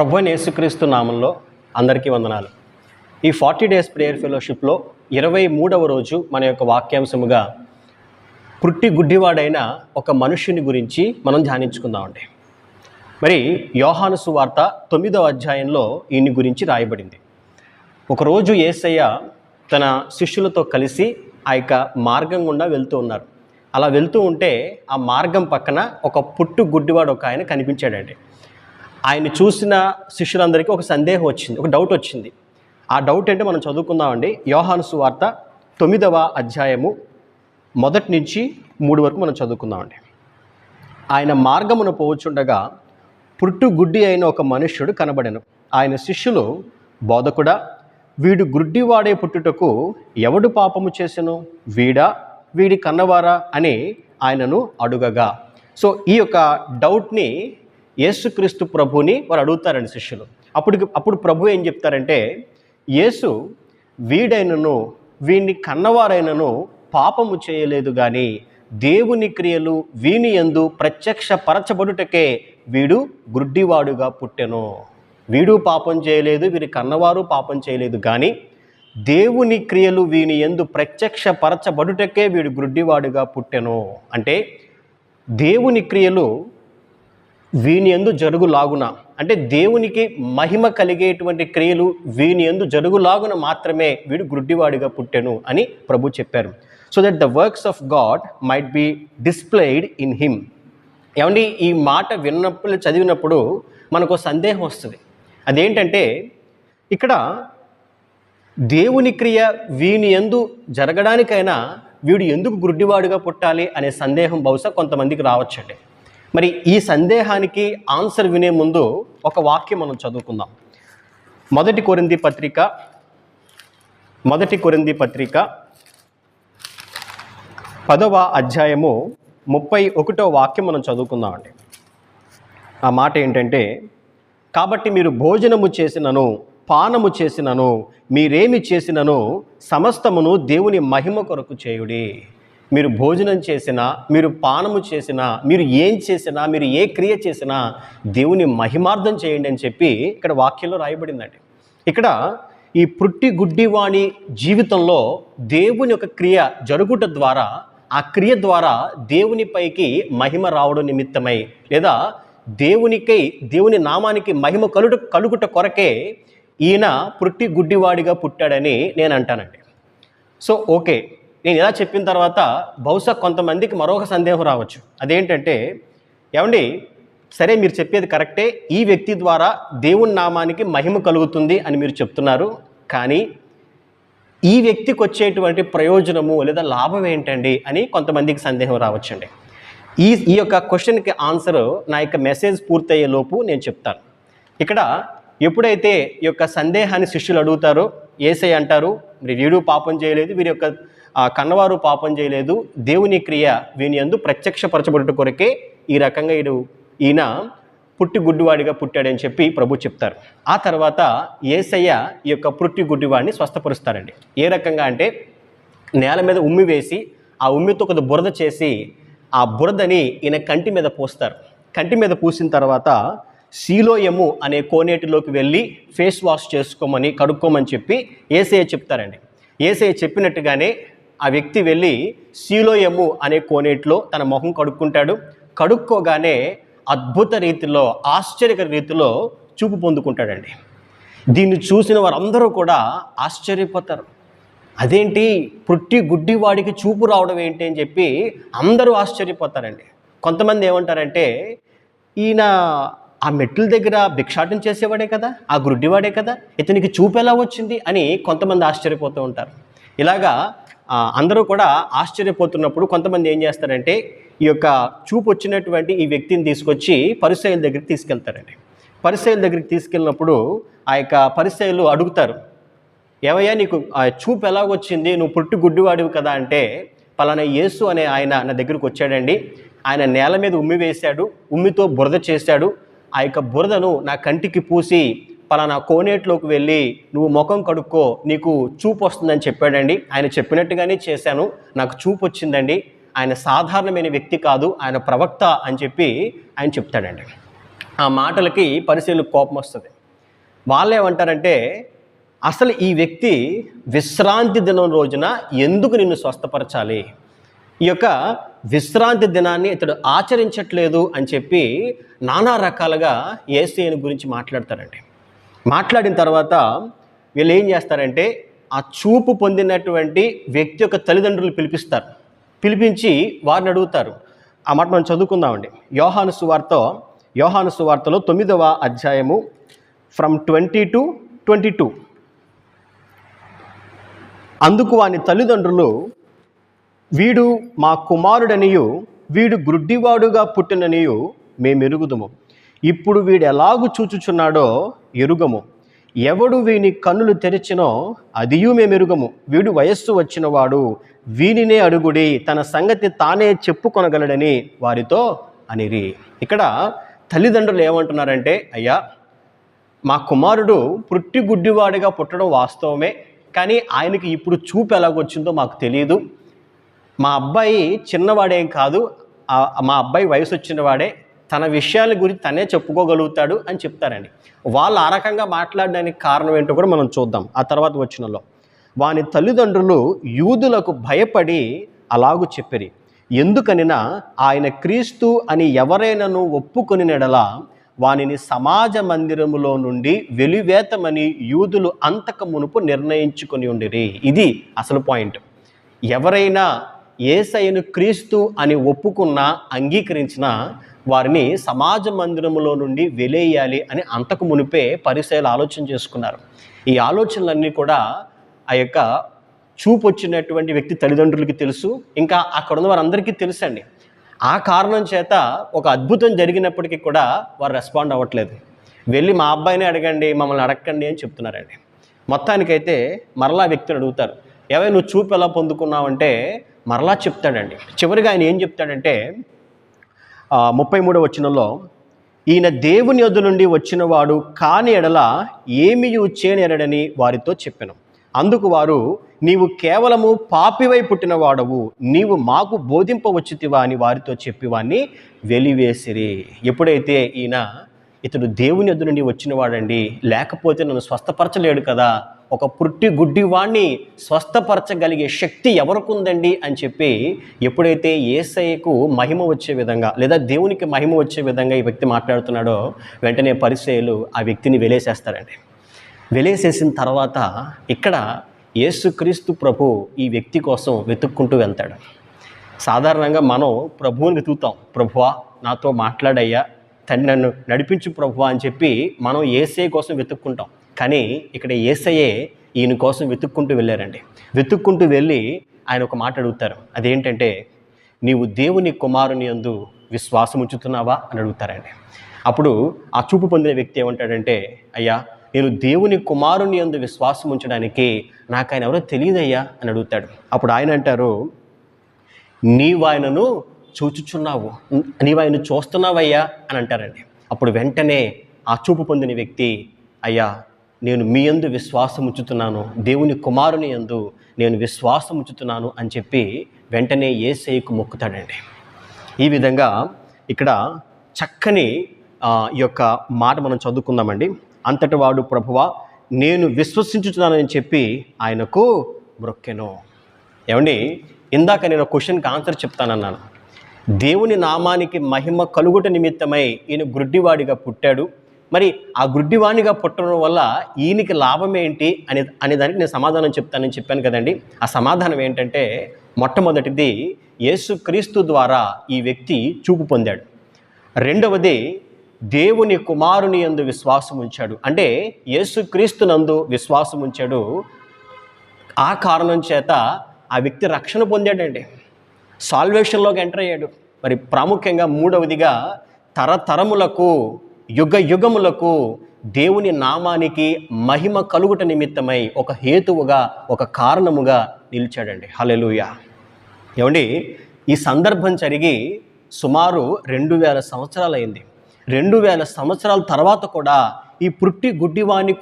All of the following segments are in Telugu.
ప్రభు యేసుక్రీస్తు నామంలో అందరికీ వందనాలు. ఈ ఫార్టీ డేస్ ప్రేయర్ ఫెలోషిప్లో ఇరవై మూడవ రోజు మన యొక్క వాక్యాంశముగా పుట్టి గుడ్డివాడైన ఒక మనుష్యుని గురించి మనం ధ్యానించుకుందామండి. మరి యోహాను సువార్త తొమ్మిదవ అధ్యాయంలో ఈయన గురించి రాయబడింది. ఒకరోజు యేసయ్య తన శిష్యులతో కలిసి ఆ యొక్క మార్గం గుండా వెళ్తూ ఉన్నారు. అలా వెళ్తూ ఉంటే ఆ మార్గం పక్కన ఒక పుట్టు గుడ్డివాడు ఒక ఆయన కనిపించాడండి. ఆయన చూసిన శిష్యులందరికీ ఒక సందేహం వచ్చింది ఒక డౌట్ వచ్చింది. ఆ డౌట్ ఏంటో మనం చదువుకుందామండి. యోహాను సువార్త తొమ్మిదవ అధ్యాయము మొదటి నుంచి మూడు వరకు మనం చదువుకుందామండి. ఆయన మార్గమును పోవచ్చుండగా పుట్టు గుడ్డి అయిన ఒక మనుష్యుడు కనబడెను. ఆయన శిష్యులు బోధకుడా వీడు గుడ్డివాడే పుట్టుటకు ఎవడు పాపము చేసెను? వీడా? వీడి కన్నవారా? అని ఆయనను అడుగగా. సో ఈ యొక్క డౌట్ని యేసుక్రీస్తు ప్రభుని వారు అడుగుతారండి శిష్యులు. అప్పుడు అప్పుడు ప్రభు ఏం చెప్తారంటే యేసు వీడైనను వీడిని కన్నవారైనను పాపము చేయలేదు కానీ దేవుని క్రియలు వీని ఎందు ప్రత్యక్ష పరచబడుటకే వీడు గుడ్డివాడుగా పుట్టెను. వీడు పాపం చేయలేదు వీరి కన్నవారు పాపం చేయలేదు కానీ దేవుని క్రియలు వీని ఎందు ప్రత్యక్ష పరచబడుటకే వీడు గుడ్డివాడుగా పుట్టెను. అంటే దేవుని క్రియలు వీని ఎందు జరుగులాగున. అంటే దేవునికి మహిమ కలిగేటువంటి క్రియలు వీని ఎందు జరుగులాగున మాత్రమే వీడు గుడ్డివాడిగా పుట్టెను అని ప్రభు చెప్పారు. So that the works of God might be displayed in him ఏమండి? ఈ మాట విన్నప్పుడు చదివినప్పుడు మనకు ఒక సందేహం వస్తుంది. అదేంటంటే ఇక్కడ దేవుని క్రియ వీని ఎందు జరగడానికైనా వీడు ఎందుకు గుడ్డివాడుగా పుట్టాలి అనే సందేహం బహుశా కొంతమందికి రావచ్చండి. మరి ఈ సందేహానికి ఆన్సర్ వినే ముందు ఒక వాక్యం మనం చదువుకుందాం. మొదటి కొరింది పత్రిక మొదటి కొరింది పత్రిక పదవ అధ్యాయము ముప్పై ఒకటో వాక్యం మనం చదువుకుందామండి ఆ మాట ఏంటంటే కాబట్టి మీరు భోజనము చేసినను పానము చేసినను మీరేమి చేసినను సమస్తమును దేవుని మహిమ కొరకు చేయుడి. మీరు భోజనం చేసినా మీరు పానము చేసినా మీరు ఏం చేసినా మీరు ఏ క్రియ చేసినా దేవుని మహిమార్థం చేయండి అని చెప్పి ఇక్కడ వాక్యంలో రాయబడిందండి. ఇక్కడ ఈ పుట్టి గుడ్డివాణి జీవితంలో దేవుని యొక్క క్రియ జరుగుట ద్వారా ఆ క్రియ ద్వారా దేవునిపైకి మహిమ రావడం నిమిత్తమై లేదా దేవునికై దేవుని నామానికి మహిమ కలుట కలుగుట కొరకే ఈయన పుట్టి గుడ్డివాడిగా పుట్టాడని నేను అంటానండి. So okay. నేను ఇలా చెప్పిన తర్వాత బహుశా కొంతమందికి మరొక సందేహం రావచ్చు. అదేంటంటే ఏమండి? సరే మీరు చెప్పేది కరెక్టే. ఈ వ్యక్తి ద్వారా దేవుని నామానికి మహిమ కలుగుతుంది అని మీరు చెప్తున్నారు. కానీ ఈ వ్యక్తికి వచ్చేటువంటి ప్రయోజనము లేదా లాభం ఏంటండి అని కొంతమందికి సందేహం రావచ్చండి. ఈ ఈ యొక్క క్వశ్చన్కి ఆన్సర్ నా యొక్క మెసేజ్ పూర్తయ్యే లోపు నేను చెప్తాను. ఇక్కడ ఎప్పుడైతే ఈ యొక్క సందేహాన్ని శిష్యులు అడుగుతారో ఏసై అంటారు మీరు వీడు పాపం చేయలేదు వీరి యొక్క ఆ, కన్నవారు పాపం చేయలేదు. దేవుని క్రియ వీని యందు ప్రత్యక్షపరచబడుట కొరకే ఈ రకంగా ఈడు ఈయన పుట్టి గుడ్డివాడిగా పుట్టాడని చెప్పి ప్రభు చెప్తారు. ఆ తర్వాత ఏసయ్య ఈ యొక్క పుట్టి గుడ్డివాడిని స్వస్థపరుస్తారండి. ఏ రకంగా అంటే నేల మీద ఉమ్మి వేసి ఆ ఉమ్మితో కొంత బురద చేసి ఆ బురదని ఈయన కంటి మీద పోస్తారు. కంటి మీద పూసిన తర్వాత శీలోయము అనే కోనేటిలోకి వెళ్ళి ఫేస్ వాష్ చేసుకోమని కడుక్కోమని చెప్పి ఏసయ్య చెప్తారండి. ఏసయ్య చెప్పినట్టుగానే ఆ వ్యక్తి వెళ్ళి సీలోయము అనే కోనేటిలో తన మొహం కడుక్కుంటాడు. కడుక్కోగానే అద్భుత రీతిలో ఆశ్చర్యకర రీతిలో చూపు పొందుకుంటాడండి. దీన్ని చూసిన వారందరూ కూడా ఆశ్చర్యపోతారు. అదేంటి? పుట్టి గుడ్డివాడికి చూపు రావడం ఏంటి అని చెప్పి అందరూ ఆశ్చర్యపోతారండి. కొంతమంది ఏమంటారంటే ఈయన ఆ మెట్ల దగ్గర భిక్షాటం చేసేవాడే కదా ఆ గుడ్డివాడే కదా ఇతనికి చూపు ఎలా వచ్చింది అని కొంతమంది ఆశ్చర్యపోతూ ఉంటారు. ఇలాగా అందరూ కూడా ఆశ్చర్యపోతున్నప్పుడు కొంతమంది ఏం చేస్తారంటే ఈ యొక్క చూపు వచ్చినటువంటి ఈ వ్యక్తిని తీసుకొచ్చి పరిసయుల దగ్గరికి తీసుకెళ్తారండి. పరిసయుల దగ్గరికి తీసుకెళ్ళినప్పుడు ఆ యొక్క పరిసయులు అడుగుతారు ఏవయ్యా నీకు ఆ చూపు ఎలాగొచ్చింది? నువ్వు పుట్టి గుడ్డివాడివి కదా అంటే పలానా యేసు అనే ఆయన నా దగ్గరికి వచ్చాడండి. ఆయన నేల మీద ఉమ్మి వేశాడు ఉమ్మితో బురద చేశాడు. ఆ యొక్క బురదను నా కంటికి పూసి పలానా కోనేట్లోకి వెళ్ళి నువ్వు ముఖం కడుక్కో నీకు చూపు వస్తుందని చెప్పాడండి. ఆయన చెప్పినట్టుగానే చేశాను. నాకు చూపు వచ్చిందండి. ఆయన సాధారణమైన వ్యక్తి కాదు ఆయన ప్రవక్త అని చెప్పి ఆయన చెప్తాడండి. ఆ మాటలకి పరిశీలకు కోపం వస్తుంది. వాళ్ళు ఏమంటారంటే అసలు ఈ వ్యక్తి విశ్రాంతి దినం రోజున ఎందుకు నిన్ను స్వస్థపరచాలి? ఈ యొక్క విశ్రాంతి దినాన్ని ఇతడు ఆచరించట్లేదు అని చెప్పి నానా రకాలుగా ఏసీని గురించి మాట్లాడతారండి. మాట్లాడిన తర్వాత వీళ్ళు ఏం చేస్తారంటే ఆ చూపు పొందినటువంటి వ్యక్తి యొక్క తల్లిదండ్రులు పిలిపిస్తారు. పిలిపించి వారిని అడుగుతారు. ఆ మాట మనం చదువుకుందామండి. యోహాను సువార్త యోహాను సువార్తలో తొమ్మిదవ అధ్యాయము from twenty to twenty two అందుకు వాని తల్లిదండ్రులు వీడు మా కుమారుడనియు వీడు గ్రుడ్డివాడుగా పుట్టిననియు మేము ఎరుగుదము ఇప్పుడు వీడు ఎలాగు చూచుచున్నాడో ఎరుగము. ఎవడు వీని కన్నులు తెరిచినో అదియు మేమెరుగము. వీడు వయస్సు వచ్చినవాడు వీనినే అడుగుడి తన సంగతి తానే చెప్పుకొనగలడని వారితో అనిరి. ఇక్కడ తల్లిదండ్రులు ఏమంటున్నారంటే అయ్యా మా కుమారుడు పుట్టి గుడ్డివాడిగా పుట్టడం వాస్తవమే కానీ ఆయనకి ఇప్పుడు చూపు ఎలాగొచ్చిందో మాకు తెలియదు మా అబ్బాయి చిన్నవాడేం కాదు మా అబ్బాయి వయసు వచ్చిన వాడే తన విషయాల గురించి తనే చెప్పుకోగలుగుతాడు అని చెప్తారండి. వాళ్ళు ఆ రకంగా మాట్లాడడానికి కారణం ఏంటో కూడా మనం చూద్దాం. ఆ తర్వాత వచ్చినలో వాని తల్లిదండ్రులు యూదులకు భయపడి అలాగు చెప్పిరి. ఎందుకనినా ఆయన క్రీస్తు అని ఎవరైనాను ఒప్పుకొని నెడలా వానిని సమాజ మందిరములో నుండి వెలివేతమని యూదులు అంతక మునుపు నిర్ణయించుకొని ఉండిరి. ఇది అసలు పాయింట్. ఎవరైనా ఏసైను క్రీస్తు అని ఒప్పుకున్నా అంగీకరించినా వారిని సమాజ మందిరములో నుండి వెలేయాలి అని అంతకు మునిపే పరిశైలు ఆలోచన చేసుకున్నారు. ఈ ఆలోచనలన్నీ కూడా ఆ యొక్క చూపు వచ్చినటువంటి వ్యక్తి తల్లిదండ్రులకి తెలుసు ఇంకా అక్కడ ఉన్న వారందరికీ తెలుసండి ఆ కారణం చేత ఒక అద్భుతం జరిగినప్పటికీ కూడా వారు రెస్పాండ్ అవ్వట్లేదు. వెళ్ళి మా అబ్బాయిని అడగండి మమ్మల్ని అడగండి అని చెప్తున్నారండి. మొత్తానికైతే మరలా వ్యక్తిని అడుగుతారు ఏవై నువ్వు చూపు ఎలా పొందుకున్నావంటే మరలా చెప్తాడండి. చివరిగా ఆయన ఏం చెప్తాడంటే ముప్పై మూడవ వచనంలో ఈయన దేవుని యొద్ నుండి వచ్చినవాడు కాని ఎడల ఏమి చేయనేరడని వారితో చెప్పాను. అందుకు వారు నీవు కేవలము పాపివై పుట్టినవాడవు నీవు మాకు బోధింపవచ్చుతివా అని వారితో చెప్పివాన్ని వెలివేసిరి. ఎప్పుడైతే ఈయన ఇతడు దేవుని యొద్ నుండి వచ్చినవాడండి లేకపోతే నన్ను స్వస్థపరచలేడు కదా ఒక పుట్టి గుడ్డివాణ్ణి స్వస్థపరచగలిగే శక్తి ఎవరికి ఉందండి అని చెప్పి ఎప్పుడైతే ఏసయ్యకు మహిమ వచ్చే విధంగా లేదా దేవునికి మహిమ వచ్చే విధంగా ఈ వ్యక్తి మాట్లాడుతున్నాడో వెంటనే పరిచయలు ఆ వ్యక్తిని వెలేసేస్తారండి. వెలేసేసిన తర్వాత ఇక్కడ యేసుక్రీస్తు ప్రభు ఈ వ్యక్తి కోసం వెతుక్కుంటూ వెళ్తాడు. సాధారణంగా మనం ప్రభువుని వెతుకుతాం. ప్రభువా నాతో మాట్లాడయ్యా. తండ్రి నన్ను నడిపించు ప్రభువా అని చెప్పి మనం ఏసే కోసం వెతుక్కుంటాం. కానీ ఇక్కడ ఏసయ్యే ఈయన కోసం వెతుక్కుంటూ వెళ్ళారండి. వెతుక్కుంటూ వెళ్ళి ఆయన ఒక మాట అడుగుతారు. అదేంటంటే నీవు దేవుని కుమారుని యందు విశ్వాసం ఉంచుతున్నావా? అని అడుగుతారండి. అప్పుడు ఆ చూపు పొందిన వ్యక్తి ఏమంటాడంటే అయ్యా నేను దేవుని కుమారుని యందు విశ్వాసం ఉంచడానికి నాకు ఆయన ఎవరో తెలియదయ్యా? అని అడుగుతాడు. అప్పుడు ఆయన అంటారు నీవు ఆయనను చూచుచున్నావు. నీవు ఆయన చూస్తున్నావయ్యా? అని అంటారండి. అప్పుడు వెంటనే ఆ చూపు పొందిన వ్యక్తి అయ్యా నేను మీ యందు విశ్వాసం ఉంచుతున్నాను దేవుని కుమారుని యందు నేను విశ్వాసం ఉంచుతున్నాను అని చెప్పి వెంటనే ఏసైకు మొక్కుతాడండి. ఈ విధంగా ఇక్కడ చక్కని ఈ యొక్క మాట మనం చదువుకుందామండి. అంతటి వాడు ప్రభువా నేను విశ్వసించుతున్నానని చెప్పి ఆయనకు మొక్కెను. ఏమండి? ఇందాక నేను క్వశ్చన్కి ఆన్సర్ చెప్తానన్నాను. దేవుని నామానికి మహిమ కలుగుట నిమిత్తమై ఈయన గుడ్డివాడిగా పుట్టాడు. మరి ఆ గుడ్డివాణిగా పుట్టడం వల్ల ఈయనకి లాభం ఏంటి అనే అనే దానికి నేను సమాధానం చెప్తానని చెప్పాను కదండి. ఆ సమాధానం ఏంటంటే మొట్టమొదటిది యేసుక్రీస్తు ద్వారా ఈ వ్యక్తి చూపు పొందాడు. రెండవది దేవుని కుమారుని యందు విశ్వాసం ఉంచాడు. అంటే యేసుక్రీస్తునందు విశ్వాసం ఉంచాడు. ఆ కారణం చేత ఆ వ్యక్తి రక్షణ పొందాడండి. సాల్వేషన్లోకి ఎంటర్ అయ్యాడు. మరి ప్రాముఖ్యంగా మూడవదిగా తరతరములకు యుగ యుగములకు దేవుని నామానికి మహిమ కలుగుట నిమిత్తమై ఒక హేతువుగా ఒక కారణముగా నిలిచాడండి. హలెలుయ ఏమండి ఈ సందర్భం జరిగి సుమారు రెండు వేల సంవత్సరాలైంది. రెండు వేల సంవత్సరాల తర్వాత కూడా ఈ పుట్టి గుడ్డివాణి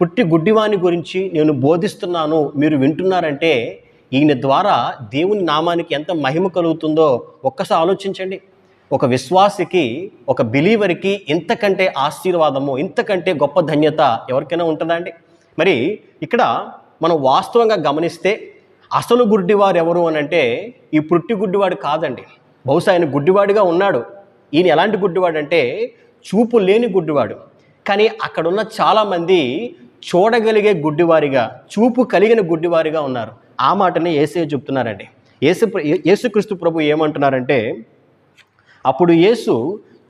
పుట్టి గుడ్డివాణి గురించి నేను బోధిస్తున్నాను మీరు వింటున్నారంటే ఈయన ద్వారా దేవుని నామానికి ఎంత మహిమ కలుగుతుందో ఒక్కసారి ఆలోచించండి. ఒక విశ్వాసికి ఒక బిలీవర్కి ఇంతకంటే ఆశీర్వాదము ఇంతకంటే గొప్ప ధన్యత ఎవరికైనా ఉంటుందా అండి? మరి ఇక్కడ మనం వాస్తవంగా గమనిస్తే అసలు గుడ్డివారు ఎవరు అని అంటే ఈ పుట్టి గుడ్డివాడు కాదండి. బహుశా ఆయన గుడ్డివాడుగా ఉన్నాడు. ఈయన ఎలాంటి గుడ్డివాడు అంటే చూపు లేని గుడ్డివాడు. కానీ అక్కడున్న చాలామంది చూడగలిగే గుడ్డివారిగా చూపు కలిగిన గుడ్డివారిగా ఉన్నారు. ఆ మాటనే ఏసే చెప్తున్నారండి. ఏసు యేసుక్రీస్తు ప్రభు ఏమంటున్నారంటే అప్పుడు యేసు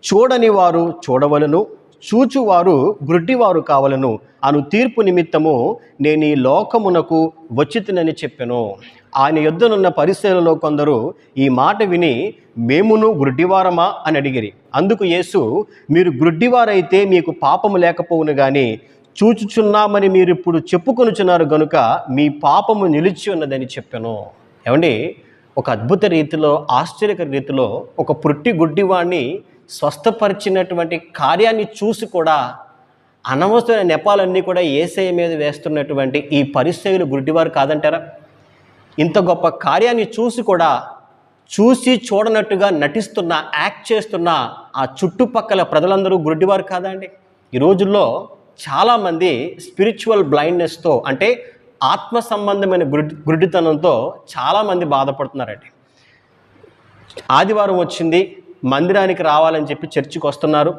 చూడని వారు చూడవలను చూచువారు గ్రుడ్డివారు కావలను అను తీర్పు నిమిత్తము నేను ఈ లోకమునకు వచ్చితినని చెప్పాను. ఆయన యుద్ధనున్న పరిశీలలో కొందరు ఈ మాట విని మేమును గ్రుడ్డివారమా అని అడిగిరి. అందుకు యేసు మీరు గ్రుడ్డివారైతే మీకు పాపము లేకపోవును కానీ చూచుచున్నామని మీరు ఇప్పుడు చెప్పుకొనుచున్నారు గనుక మీ పాపము నిలిచి ఉన్నదని చెప్పాను. ఏమండి? ఒక అద్భుత రీతిలో ఆశ్చర్యకర రీతిలో ఒక పుట్టి గుడ్డివాణ్ణి స్వస్థపరిచినటువంటి కార్యాన్ని చూసి కూడా అనవసరమైన నెపాలన్నీ కూడా ఏసఐ మీద వేస్తున్నటువంటి ఈ పరిస్థితులు గుడ్డివారు కాదంటారా? ఇంత గొప్ప కార్యాన్ని చూసి కూడా చూసి చూడనట్టుగా నటిస్తున్న యాక్ట్ చేస్తున్న ఆ చుట్టుపక్కల ప్రజలందరూ గుడ్డివారు కాదా అండి? ఈ రోజుల్లో చాలామంది స్పిరిచువల్ బ్లైండ్నెస్తో అంటే ఆత్మ సంబంధమైన గుడి గుడ్డితనంతో చాలామంది బాధపడుతున్నారండి. ఆదివారం వచ్చింది మందిరానికి రావాలని చెప్పి చర్చికి వస్తున్నారు.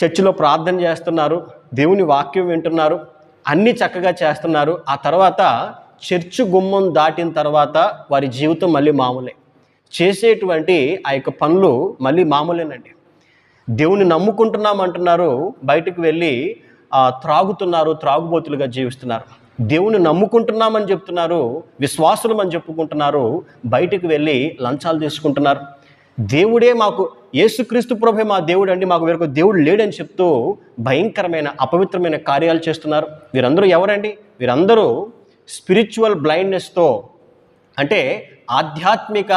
చర్చిలో ప్రార్థన చేస్తున్నారు దేవుని వాక్యం వింటున్నారు అన్నీ చక్కగా చేస్తున్నారు. ఆ తర్వాత చర్చ్ గుమ్మం దాటిన తర్వాత వారి జీవితం మళ్ళీ మామూలే. చేసేటువంటి ఆ యొక్క పనులు మళ్ళీ మామూలేనండి. దేవుని నమ్ముకుంటున్నాం అంటున్నారు బయటకు వెళ్ళి త్రాగుతున్నారు త్రాగుబోతులుగా జీవిస్తున్నారు. దేవుని నమ్ముకుంటున్నామని చెప్తున్నారు విశ్వాసులం అని చెప్పుకుంటున్నారు బయటకు వెళ్ళి లంచాలు తీసుకుంటున్నారు. దేవుడే మాకు యేసుక్రీస్తు ప్రభే మా దేవుడు అండి మాకు వేరొక దేవుడు లేడని చెప్తూ భయంకరమైన అపవిత్రమైన కార్యాలు చేస్తున్నారు. వీరందరూ ఎవరండి? వీరందరూ స్పిరిచువల్ బ్లైండ్నెస్తో అంటే ఆధ్యాత్మిక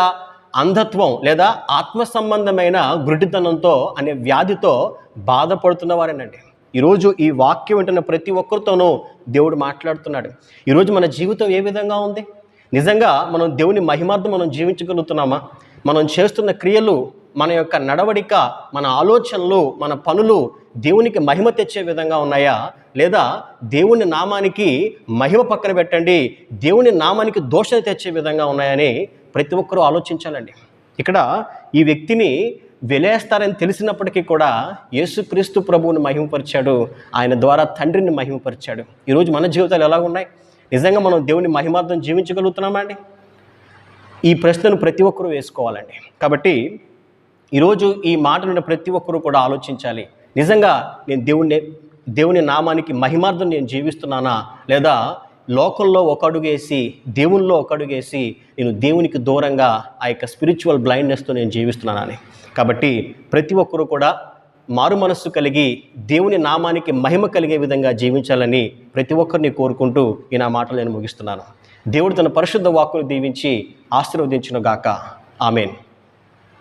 అంధత్వం లేదా ఆత్మ సంబంధమైన గుడ్డితనంతో అనే వ్యాధితో బాధపడుతున్న వారేనండి. ఈరోజు ఈ వాక్యం వింటున్న ప్రతి ఒక్కరితోనూ దేవుడు మాట్లాడుతున్నాడు. ఈరోజు మన జీవితం ఏ విధంగా ఉంది? నిజంగా మనం దేవుని మహిమార్థం మనం జీవించగలుగుతున్నామా? మనం చేస్తున్న క్రియలు మన యొక్క నడవడిక మన ఆలోచనలు మన పనులు దేవునికి మహిమ తెచ్చే విధంగా ఉన్నాయా? లేదా దేవుని నామానికి మహిమ పక్కన పెట్టండి దేవుని నామానికి దోషణ తెచ్చే విధంగా ఉన్నాయని ప్రతి ఒక్కరూ ఆలోచించాలండి. ఇక్కడ ఈ వ్యక్తిని వెలేస్తారని తెలిసినప్పటికీ కూడా యేసుక్రీస్తు ప్రభువుని మహిమపరిచాడు ఆయన ద్వారా తండ్రిని మహిమపరిచాడు. ఈరోజు మన జీవితాలు ఎలా ఉన్నాయి? నిజంగా మనం దేవుని మహిమార్థం జీవించగలుగుతున్నామండి ఈ ప్రశ్నను ప్రతి ఒక్కరూ వేసుకోవాలండి. కాబట్టి ఈరోజు ఈ మాటలను ప్రతి ఒక్కరూ కూడా ఆలోచించాలి. నిజంగా నేను దేవుణ్ణి దేవుని నామానికి మహిమార్థం నేను జీవిస్తున్నానా? లేదా లోకంలో ఒక అడుగేసి దేవునిలో ఒక అడుగేసి నేను దేవునికి దూరంగా ఆ యొక్క స్పిరిచువల్ బ్లైండ్నెస్తో నేను జీవిస్తున్నానని. కాబట్టి ప్రతి ఒక్కరూ కూడా మారు మనస్సు కలిగి దేవుని నామానికి మహిమ కలిగే విధంగా జీవించాలని ప్రతి ఒక్కరిని కోరుకుంటూ ఈ నా మాటలు నేను ముగిస్తున్నాను. దేవుడు తన పరిశుద్ధ వాక్కును దీవించి ఆశీర్వదించును గాక ఆమెన్.